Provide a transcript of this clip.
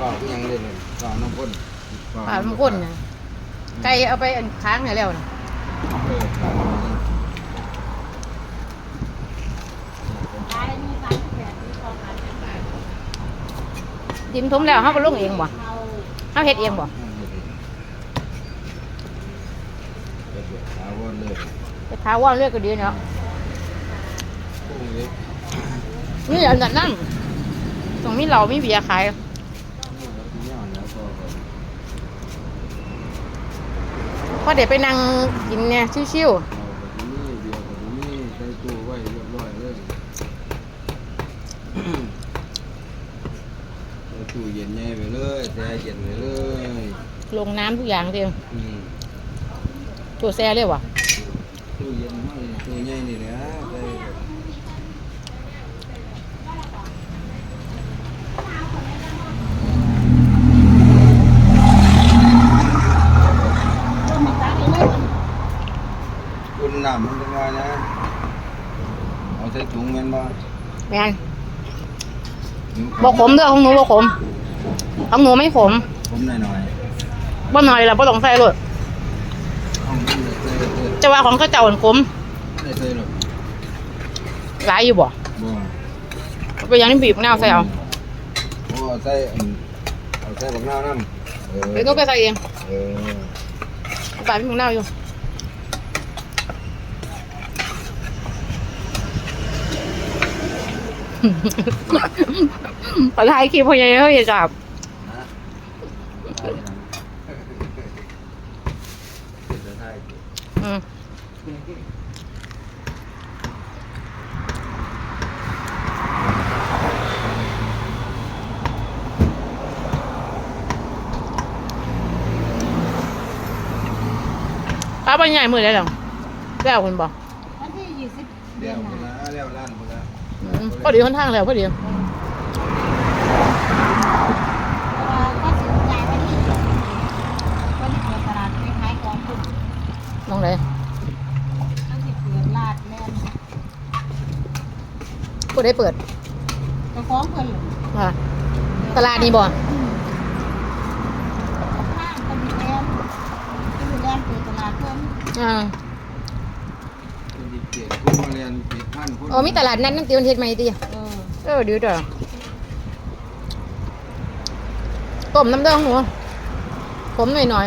ฝากยังเลยเนี่ยฝากน้ำข้นผ่านมันก้นนะไก่เอาไปอันค้างให้แล้วนะเออฝากน้ำข้นดิมทุ่มแล้วเขาก็ลงเองบ่เขาเฮ็ดเองบ่เดี๋ยวเดี๋ยวถาวรเลยไปท้าว่านเลือกก็ดีเนาะพรุ่งนี้นี่อันนั้นนั่นตรงนี้เรามีเบียร์ขาย นี่ก็ที่ย่างแล้วก็ก็ พอเดี๋ยวไปนั่งกินเนี่ยชิวเอาไปที่นี่เบียร์ไปที่นี่ใส่ตู้ไว้เรียบร้อยเลยใส่ตู้เย็นใหญ่ไปเลยแช่เย็นไปเลยๆลงน้ำทุกอย่างเดียวอืมตัวแซ่เลยวะ ตู้เย็นให้ตู้ใหญ่นี่แหละใส่ คุณน้ำมันจะมานะ เอาใส่ถุงแมันบ่แมนบกขมเด้อของหนูบกขมของหนูไม่ขมผมหน่อยหน่อยบ่หน่อยละบ่ต้องใส่เลยๆห้องนี้เลยใส่ใส่จะว่าของเข้าเจ้าอันขมได้ใส่หรอกหลายอยู่บ่บ่ไปยังนี่บีบมะนาวใส่เอาโอ้ใส่อันเอาใส่บักนาวน้ำเออเดี๋ยวต้องไปใส่เองเออเอาไปมีมะนาวอยู่ ขอถ่ายคลิปพอยังเขาอย่าจับนะได้ได้อืมป้าไปใหญ่มือได้หรอแล้วคุณบอกวันที่ยี่สิบเดืเดี๋อยนวหพุ่นน้าละเดี๋ยวร้าน พอดีค่อนข้างแล้วพอดีเพราะว่าก็สินใจวันที่วันที่เปิดตลาดไปขายของคุณน้องเลยต้องสิเปิดลาดแม่นพูดได้เปิดจะฟ้องเพิ่นเหรออะตลาดนี้บ่อืมข้างคนมีแลนคนมีแลนเปิดตลาดเพิ่นอ่า เจ็ดคุณมาเรียนเจ็ดพันคนโอ้มีตลาดนัดนั่นตีวันเทศไหมตีเออเออดีจ้ะต้มน้ำเด้อของหัวผมหน่อยหน่อย